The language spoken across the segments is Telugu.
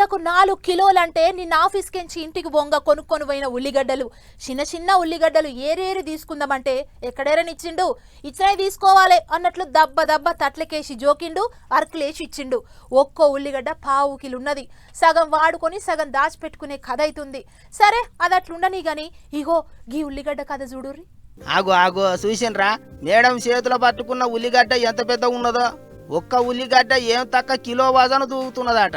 వందకు నాలుగు కిలోలంటే నిన్న ఆఫీస్కించి ఇంటికి బొంగ కొనుక్కొని పోయిన ఉల్లిగడ్డలు. చిన్న చిన్న ఉల్లిగడ్డలు ఏరేరి తీసుకుందామంటే ఎక్కడేరనిచ్చిండు ఇచ్చినవి తీసుకోవాలి అన్నట్లు దబ్బ దబ్బ తట్లకేసి జోకిండు అరకులేసి ఇచ్చిండు. ఒక్కో ఉల్లిగడ్డ పావు ఉన్నది సగం వాడుకొని సగం దాచిపెట్టుకునే కథ అవుతుంది సరే అది అట్లుండని గాని ఇగో గీ ఉల్లిగడ్డ కథ చూడుర్రి. ఆగు ఆగు చూసినరా. మేడం చేతిలో పట్టుకున్న ఉల్లిగడ్డ ఎంత పెద్ద ఉన్నదో ఒక్క ఉల్లిగడ్డ ఏం తక్క కిలో వజను దూకుతున్నదట.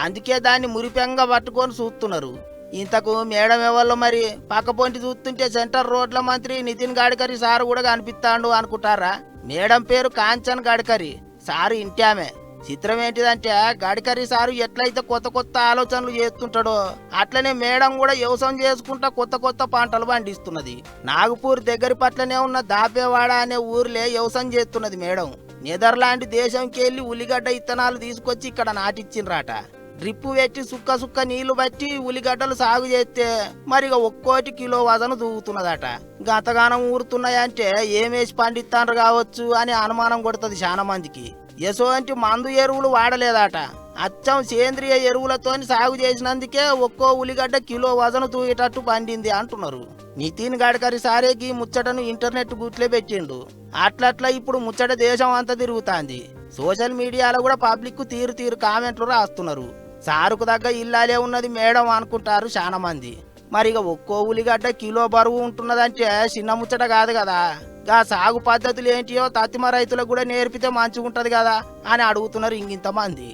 అందుకే దాన్ని మురిపెంగా పట్టుకొని చూస్తున్నారు. ఇంతకు మేడం ఎవరో మరి? పక్కపొంటి చూస్తుంటే సెంటర్ రోడ్ల మంత్రి నితిన్ గడ్కరీ సారు కూడా కనిపిస్తాడు అనుకుంటారా? మేడం పేరు కాంచన్ గడ్కరీ. సారు ఇంటామే. చిత్రం ఏంటిదంటే గడ్కరీ సారు ఎట్లయితే కొత్త కొత్త ఆలోచనలు చేస్తుంటాడో అట్లనే మేడం కూడా వ్యవసాయం చేసుకుంటా కొత్త కొత్త పంటలు పండిస్తున్నది. నాగపూర్ దగ్గర పట్లనే ఉన్న దాపేవాడ అనే ఊర్లే వ్యవసాయం చేస్తున్నది మేడం. నెదర్లాండ్ దేశంకెళ్ళి ఉల్లిగడ్డ ఇత్తనాలు తీసుకొచ్చి ఇక్కడ నాటిచ్చిండ్రాట. డ్రిప్పు పెట్టి సుక్క సుక్క నీళ్ళు బట్టి ఉల్లిగడ్డలు సాగు చేస్తే మరిగా ఒక్కోటి కిలో వజన దూగుతున్నదట. గతగానం ఊరుతున్నాయంటే ఏమేసి పండిస్తాండ్రు కావచ్చు అని అనుమానం కొడుతుంది చాలా మందికి. ఎసోంటి మందు ఎరువులు వాడలేదట. అచ్చం సేంద్రియ ఎరువులతో సాగు చేసినందుకే ఒక్కో ఉల్లిగడ్డ కిలో వజను తూగేటట్టు పండింది అంటున్నారు. నితిన్ గడ్కరీ సారేకి ముచ్చటను ఇంటర్నెట్ గుట్లే పెట్టిండు. అట్లట్లా ఇప్పుడు ముచ్చట దేశం అంతా తిరుగుతాంది. సోషల్ మీడియాలో కూడా పబ్లిక్ తీరు తీరు కామెంట్లు రాస్తున్నారు. సారుకు తగ్గ ఇల్లాలే ఉన్నది మేడం అనుకుంటారు చాలా మంది మరి ఇక ఒక్కో ఉల్లిగడ్డ కిలో బరువు ఉంటున్నదంటే చిన్న ముచ్చట కాదు కదా. గా సాగు పద్ధతులు ఏంటియో తత్తిమ రైతులకు కూడా నేర్పితే మంచిగుంటది కదా అని అడుగుతున్నారు ఇంకింత మంది